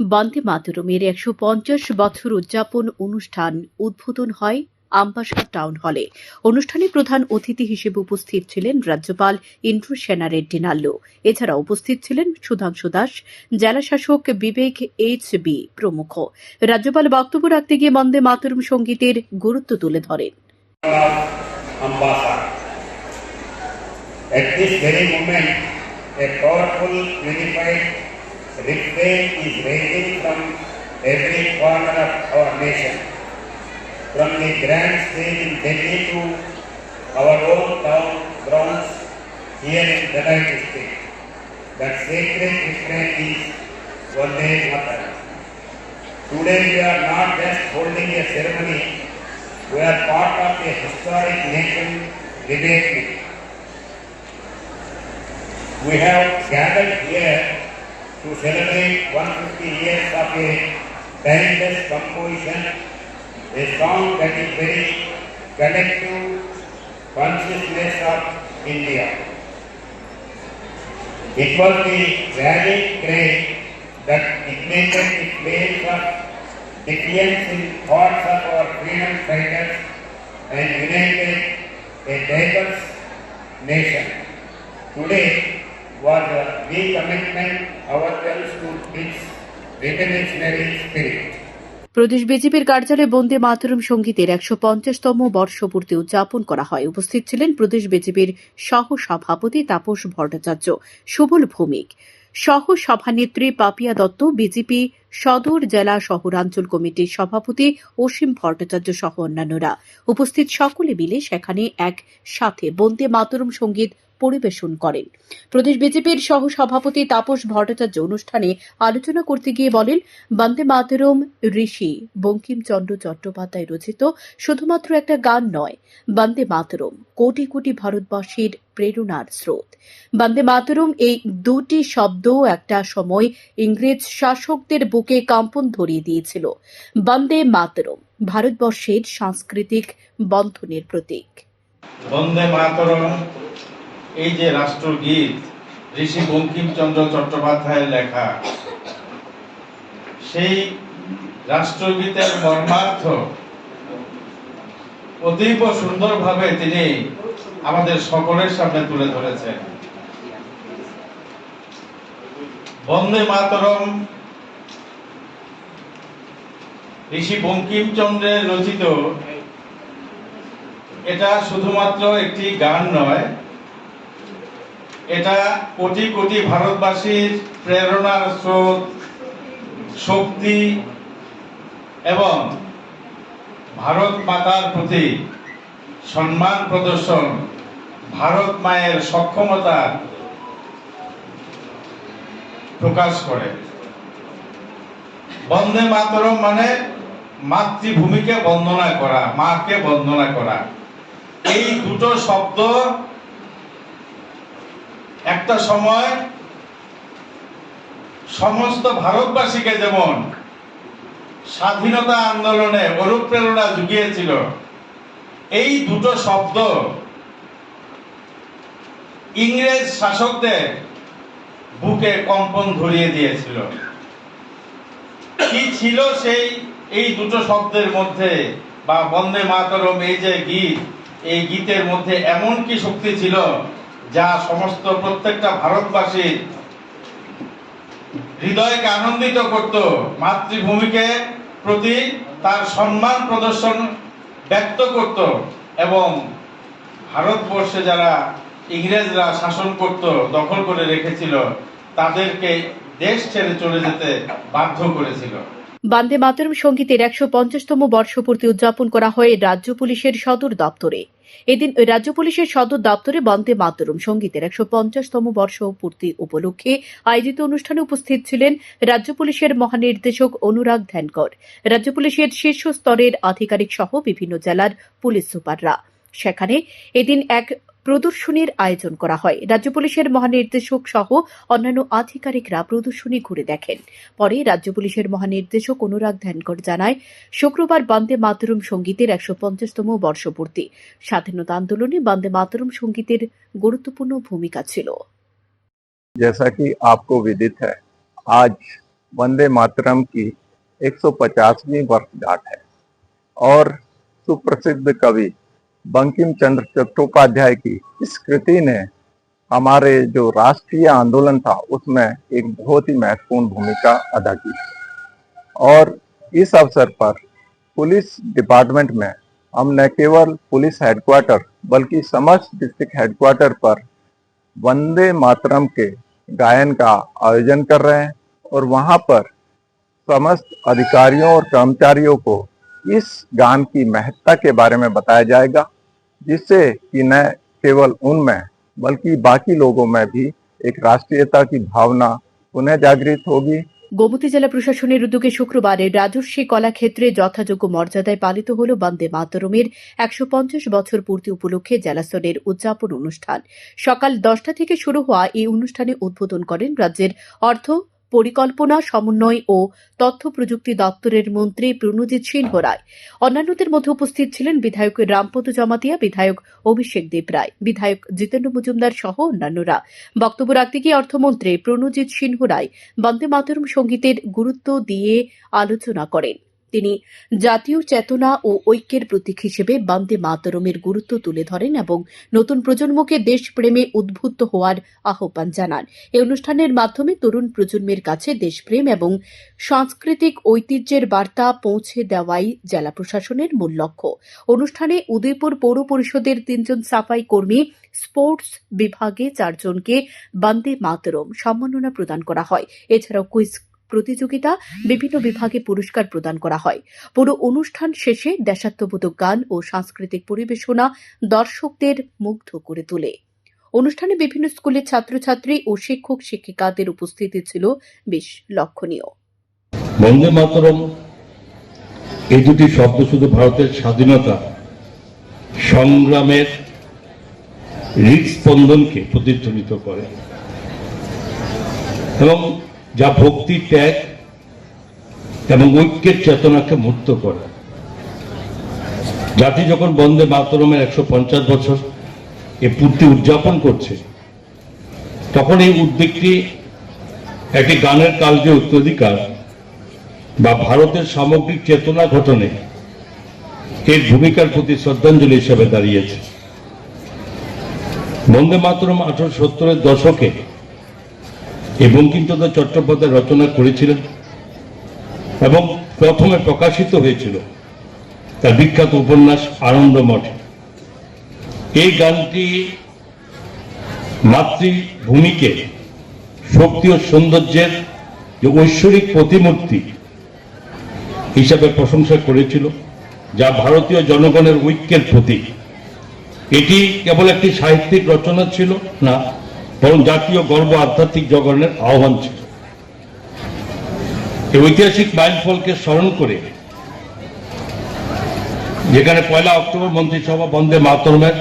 বন্দে মাতরমের একশো পঞ্চাশ বছর উদযাপন অনুষ্ঠান উদ্বোধন হয় আম্বাসা টাউন হলে। অনুষ্ঠানে প্রধান অতিথি হিসেবে উপস্থিত ছিলেন রাজ্যপাল ইন্দ্র সেনা রেড্ডি নাল্লু। এছাড়া উপস্থিত ছিলেন সুধাংশু দাস জেলাশাসক বিবেক এইচ বি প্রমুখ। রাজ্যপাল বক্তব্য রাখতে গিয়ে বন্দে মাতরম সঙ্গীতের গুরুত্ব তুলে ধরেন. At this very moment, a powerful, unified refrain is rising from every corner of our nation. From the grand stage in Delhi to our own town grounds here in Delhi district. That sacred refrain is Vande Mataram. Today we are not just holding a ceremony, we are part of a historic nation living. We have gathered here to celebrate 150 years of a timeless composition, a song that is very collective consciousness of India. It was the rallying cry that ignited the flames of defiance in hearts of our freedom fighters and united a diverse nation. Today was a recommitment ourselves to its spirit. প্রদেশ বিজেপির কার্যালয়ে বন্দে মাতরম সঙ্গীতের একশো পঞ্চাশতম বর্ষপূর্তি উদযাপন করা হয়। উপস্থিত ছিলেন প্রদেশ বিজেপির সহ সভাপতি তাপস ভট্টাচার্য, সুবল ভৌমিক। সহ সভানেত্রী পাপিয়া দত্ত, বিজেপি সদর জেলা শহরাঞ্চল কমিটির সভাপতি অসীম ভট্টাচার্য সহ অন্যান্যরা। উপস্থিত সকলে মিলে সেখানে এক সাথে বন্দে মাতরম সংগীত পরিবেশন করেন। প্রদেশ বিজেপির সহ সভাপতি তাপস ভট্টাচার্য অনুষ্ঠানে আলোচনা করতে গিয়ে বলেন, বন্দে মাতরম, ঋষি বঙ্কিমচন্দ্র চট্টোপাধ্যায় রচিত শুধুমাত্র একটা গান নয়, বন্দে মাতরম, কোটি কোটি ভারতবাসীর প্রেরণার স্রোত। বন্দে মাতরম এই দুটি শব্দ একটা সময় ইংরেজ শাসকদের বুকে কাম্পন ধরিয়ে দিয়েছিল। বন্দে মাতরম, ভারতবর্ষের সাংস্কৃতিক বন্ধনের প্রতীক। বন্দে মাতরম এই যে রাষ্ট্রগীত, ঋষি বঙ্কিমচন্দ্র চট্টোপাধ্যায়ের লেখা, সেই রাষ্ট্রগীতের মর্মার্থ অতীব সুন্দরভাবে তিনি আমাদের সকলের সামনে তুলে ধরেছেন। বন্দে মাতরম ঋষি বঙ্কিমচন্দ্রের রচিত, এটা শুধুমাত্র একটি গান নয় এটা কোটি কোটি ভারতবাসীর প্রেরণার স্রোত, শক্তি এবং ভারত মাতার প্রতি সম্মান প্রদর্শন, ভারত মায়ের সক্ষমতা প্রকাশ করে। বন্দে মাতরম মানে মাতৃভূমিকে বন্দনা করা, মাকে বন্দনা করা। এই দুটো শব্দ একটা সময় সমস্ত ভারতবাসীকে যেমন স্বাধীনতা আন্দোলনে অনুপ্রেরণা জুগিয়েছিল, এই দুটো শব্দ ইংরেজ শাসকদের বুকে কম্পন ধরিয়ে দিয়েছিল। কি ছিল সেই, এই দুটো শব্দের মধ্যে বা বন্দে মাতরম, এই যে গীত, এই গীতের মধ্যে এমন কি শক্তি ছিল যা সমস্ত প্রত্যেকটা ভারতবাসীর হৃদয়কে আনন্দিত করত, মাতৃভূমিকে প্রতি তার সম্মান প্রদর্শন ব্যক্ত করত এবং ভারতবর্ষে যারা ইংরেজরা শাসন করত, দখল করে রেখেছিল, তাদেরকে দেশ ছেড়ে চলে যেতে বাধ্য করেছিল। বন্দে মাতরম সঙ্গীতের একশো পঞ্চাশতম বর্ষপূর্তি উদযাপন করা হয় রাজ্য পুলিশের সদর দপ্তরে। এদিন রাজ্য পুলিশের সদর দপ্তরে বন্দে মাতরম সঙ্গীতের একশো পঞ্চাশতম বর্ষ পূর্তি উপলক্ষে আয়োজিত অনুষ্ঠানে উপস্থিত ছিলেন রাজ্য পুলিশের মহানির্দেশক অনুরাগ ধ্যানকর, রাজ্য পুলিশের শীর্ষ স্তরের আধিকারিক সহ বিভিন্ন জেলার পুলিশ সুপাররা। সেখানে এদিন এক প্রদর্শনীর আয়োজন করা হয় রাজ্য পুলিশের মহানির্দেশক সহ অন্যান্য আধিকারিকরা প্রদর্শনী ঘুরে দেখেন পরে রাজ্য পুলিশের মহানির্দেশক অনুরাগ ধ্যানকর জানায় শুক্রবার বন্দে মাতরম সঙ্গীতের একশো পঞ্চাশতম বর্ষপূর্তি স্বাধীনতা আন্দোলনে বন্দে মাতরম সঙ্গীতের গুরুত্বপূর্ণ ভূমিকা ছিল जैसा कि आपको विदित है आज वंदे मातरम की 150वीं वर्षगांठ है और सुप्रसिद्ध कवि बंकिम चंद्र चट्टोपाध्याय की इस कृति ने हमारे जो राष्ट्रीय आंदोलन था, उसमें एक बहुत ही महत्वपूर्ण भूमिका अदा की। और इस अवसर पर पुलिस डिपार्टमेंट में हम न केवल पुलिस हेडक्वार्टर, बल्कि समस्त डिस्ट्रिक्ट हेडक्वार्टर पर वंदे मातरम के गायन का आयोजन कर रहे हैं और वहाँ पर समस्त अधिकारियों और कर्मचारियों को इस गान की महत्ता के बारे में बताया जाएगा। जिससे कि न केवल उनमें बल्कि बाकी लोगों में भी एक राष्ट्रीयता की भावना पुनः जागृत होगी গোমতী জেলা প্রশাসনের উদ্যোগে শুক্রবার রাজস্বী কলাক্ষেত্রে যথাযোগ্য মর্যাদায় পালিত হল বন্দে মাতরমের একশো পঞ্চাশ বছর পূর্তি উপলক্ষে জেলাস্তরের উদযাপন অনুষ্ঠান সকাল দশটা থেকে শুরু হওয়া এই অনুষ্ঠানে উদ্বোধন করেন রাজ্যের অর্থ পরিকল্পনা, সমন্বয় ও তথ্য প্রযুক্তি দপ্তরের মন্ত্রী প্রণজিৎ সিংহ রায়। অন্যান্যদের মধ্যে উপস্থিত ছিলেন বিধায়ক রামপদ জমাতিয়া, বিধায়ক অভিষেক দেব রায়, বিধায়ক জিতেন্দ্র মজুমদার সহ অন্যান্যরা। বক্তব্য রাখতে গিয়ে অর্থমন্ত্রী প্রণজিৎ সিংহ রায় বন্দে মাতরম সঙ্গীতের গুরুত্ব দিয়ে আলোচনা করেন। তিনি জাতীয় চেতনা ও ঐক্যের প্রতীক হিসেবে বান্দে মাতরমের গুরুত্ব তুলে ধরেন এবং নতুন প্রজন্মকে দেশপ্রেমে উদ্বুদ্ধ হওয়ার আহ্বান জানান। এই অনুষ্ঠানের মাধ্যমে তরুণ প্রজন্মের কাছে দেশপ্রেম এবং সাংস্কৃতিক ঐতিহ্যের বার্তা পৌঁছে দেওয়াই জেলা প্রশাসনের মূল লক্ষ্য। অনুষ্ঠানে উদয়পুর পৌর পরিষদের তিনজন সাফাই কর্মী, স্পোর্টস বিভাগে চারজনকে বান্দে মাতরম সম্মাননা প্রদান করা হয়। এছাড়াও কুইজ প্রতিযোগিতা বিভিন্ন বিভাগে পুরস্কার প্রদান করা হয়। পুরো অনুষ্ঠান শেষে দেশাত্মবোধক গান ও সাংস্কৃতিক পরিবেশনা দর্শকদের মুগ্ধ করে তোলে। অনুষ্ঠানে বিভিন্ন স্কুলের ছাত্রছাত্রী ও শিক্ষক শিক্ষিকাদের উপস্থিতি ছিল বেশ লক্ষণীয়। বন্দে মাতরম, এই দুটি শব্দ শুধু ভারতের স্বাধীনতা, সংগ্রামের হৃদস্পন্দনকে প্রতিধ্বনিত করে। এবং যা ভক্তি, ত্যাগ এবং ঐক্যের চেতনাকে মুক্ত করে। জাতি যখন বন্দে মাতরমের একশো পঞ্চাশ বছর এ পূর্তি উদযাপন করছে, তখন এই উদ্যোগটি একটি গানের কাল যে উত্তরাধিকার বা ভারতের সামগ্রিক চেতনা ঘটনে এর ভূমিকার প্রতি শ্রদ্ধাঞ্জলি হিসেবে দাঁড়িয়েছে। বন্দে মাতরম আঠারো সত্তরের দশকে এই বঙ্কিমচন্দ্র চট্টোপাধ্যায় রচনা করেছিলেন এবং প্রথমে প্রকাশিত হয়েছিল তার বিখ্যাত উপন্যাস আনন্দমঠে এই গানটি মাতৃভূমিকে শক্তি ও সৌন্দর্যের যে ঐশ্বরিক প্রতিমূর্তি হিসাবে প্রশংসা করেছিল, যা ভারতীয় জনগণের ঐক্যের প্রতীক। এটি কেবল একটি সাহিত্যিক রচনা ছিল না বরং জাতীয় গর্ব আধ্যাত্মিক জগনের আহ্বান ছিল। এই ঐতিহাসিক মাইলফলকে স্মরণ করে যেখানে পয়লা অক্টোবর মন্ত্রিসভা বন্দে মাতরমের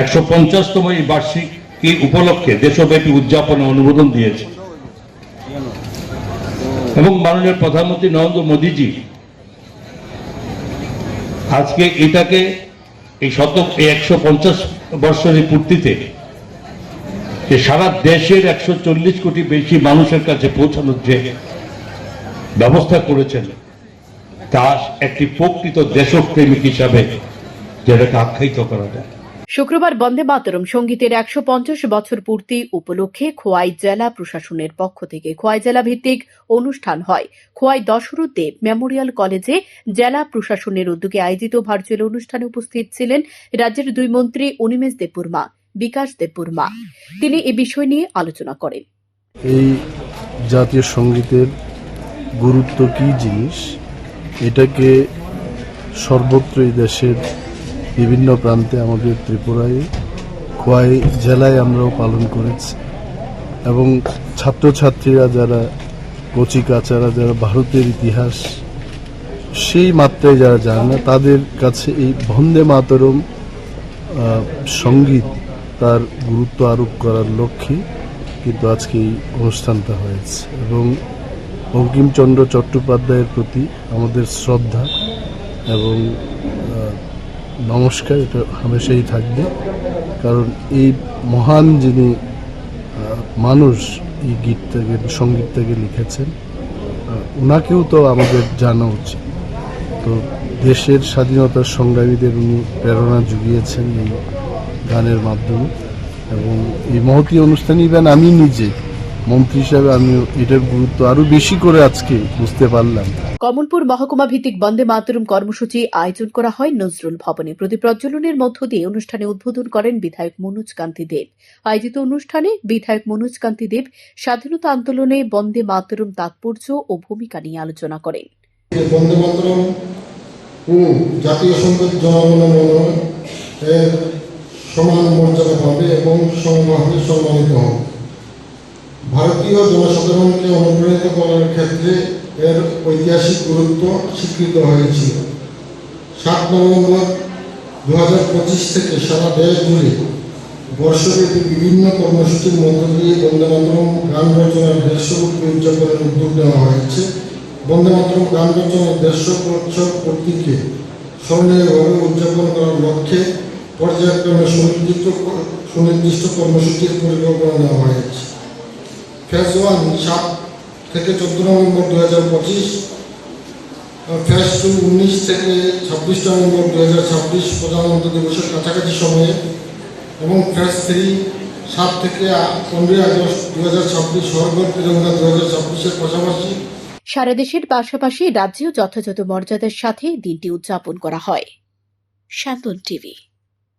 একশো পঞ্চাশতম এই বার্ষিকী উপলক্ষে দেশব্যাপী উদযাপনে অনুমোদন দিয়েছে। এবং মাননীয় প্রধানমন্ত্রী নরেন্দ্র মোদীজি আজকে এটাকে এই শতক এই একশো পঞ্চাশ বর্ষের পূর্তিতে যে সারা দেশের একশো চল্লিশ কোটি বেশি মানুষের কাছে পৌঁছানোর যে ব্যবস্থা করেছেন, তা একটি প্রকৃত দেশপ্রেমিক হিসাবে যেটাকে আখ্যায়িত করা যায়। শুক্রবার বন্দে মাতরম সঙ্গীতের একশো পঞ্চাশ বছর পূর্তি উপলক্ষে খোয়াই জেলা প্রশাসনের পক্ষ থেকে খোয়াই জেলা ভিত্তিক অনুষ্ঠান হয়। খোয়াই দশরথ মেমোরিয়াল কলেজে জেলা প্রশাসনের উদ্যোগে আয়োজিত ভার্চুয়াল অনুষ্ঠানে উপস্থিত ছিলেন রাজ্যের দুই মন্ত্রী অনিমেষ দেববর্মা। বিকাশ দেববর্মা। তিনি এ বিষয় নিয়ে আলোচনা করেন। এই জাতীয় সঙ্গীতের গুরুত্ব কী জিনিস? এটাকে সর্বত্রই দেশের বিভিন্ন প্রান্তে আমাদের ত্রিপুরায়, খোয়াই জেলায় আমরাও পালন করেছি। এবং ছাত্রছাত্রীরা যারা কচি কাচারা যারা ভারতের ইতিহাস, সেই মাত্রায় যারা জানে না, তাদের কাছে এই বন্দে মাতরম সংগীত তার গুরুত্ব আরোপ করার লক্ষ্যে কিন্তু আজকে এই অনুষ্ঠানটা হয়েছে। এবং বঙ্কিমচন্দ্র চট্টোপাধ্যায়ের প্রতি আমাদের শ্রদ্ধা এবং নমস্কার, এটা হামেশাই থাকবে। কারণ এই মহান যিনি মানুষ এই গীতটাকে, সঙ্গীতটাকে লিখেছেন ওনাকেও তো আমাদের জানা উচিত। তো দেশের স্বাধীনতার সংগ্রামীদের উনি প্রেরণা জুগিয়েছেন এই গানের মাধ্যমে। এবং এই মহতি অনুষ্ঠানে ইভেন আমি নিজে মন্ত্রী হিসাবে আমি এটার গুরুত্ব আরও বেশি করে আজকে বুঝতে পারলাম। কমলপুর মহকুমা ভিত্তিক বন্দে মাতরম কর্মসূচি আয়োজন করা হয় নজরুল ভবনে। প্রতি প্রজ্বলনের মধ্য দিয়ে অনুষ্ঠানে উদ্বোধন করেন বিধায়ক মনোজ কান্তি দেব। আয়োজিত অনুষ্ঠানে বিধায়ক মনোজ কান্তি দেব স্বাধীনতা আন্দোলনে বন্দে মাতরম তাৎপর্য ও ভূমিকা নিয়ে আলোচনা করেন। বন্দে মাতরম জাতীয় সংগীত জনগণ এর সমান মর্যাদা পাবে এবং সমভাবে সম্মানিত হবে। ভারতীয় জনসাধারণকে অনুপ্রাণিত করার ক্ষেত্রে এর ঐতিহাসিক গুরুত্ব স্বীকৃত হয়েছিল। সাত নভেম্বর দু হাজার পঁচিশ থেকে সারা দেশ জুড়ে বর্ষব্যাপী বিভিন্ন কর্মসূচির মধ্য দিয়ে বন্দে মাতরম গান রচনার দেড়শোবর্তী উদযাপনের উদ্যোগ নেওয়া হয়েছে। বন্দে মাতরম গান রচনার দেড়শো বছর পূর্তিকে স্মরণীয়ভাবে উদযাপন করার লক্ষ্যে পর্যায়ক্রমে সুনির্দিষ্ট সুনির্দিষ্ট কর্মসূচির পরিকল্পনা নেওয়া হয়েছে। ফেজ ওয়ান, সাত থেকে চোদ্দ নভেম্বর দু হাজার পঁচিশ ফেজ টু, উনিশ থেকে ছাব্বিশ নভেম্বর দু হাজার ছাব্বিশ প্রধানমন্ত্রী দিবসের কাছাকাছি সময়ে এবং ফেজ থ্রি, সাত থেকে পনেরোই আগস্ট দু হাজার ছাব্বিশ সরকার তিরঙ্গা দু হাজার ছাব্বিশের পাশাপাশি সারা দেশের পাশাপাশি রাজ্যেও যথাযথ মর্যাদার সাথে দিনটি উদযাপন করা হয়। শান্তন টিভি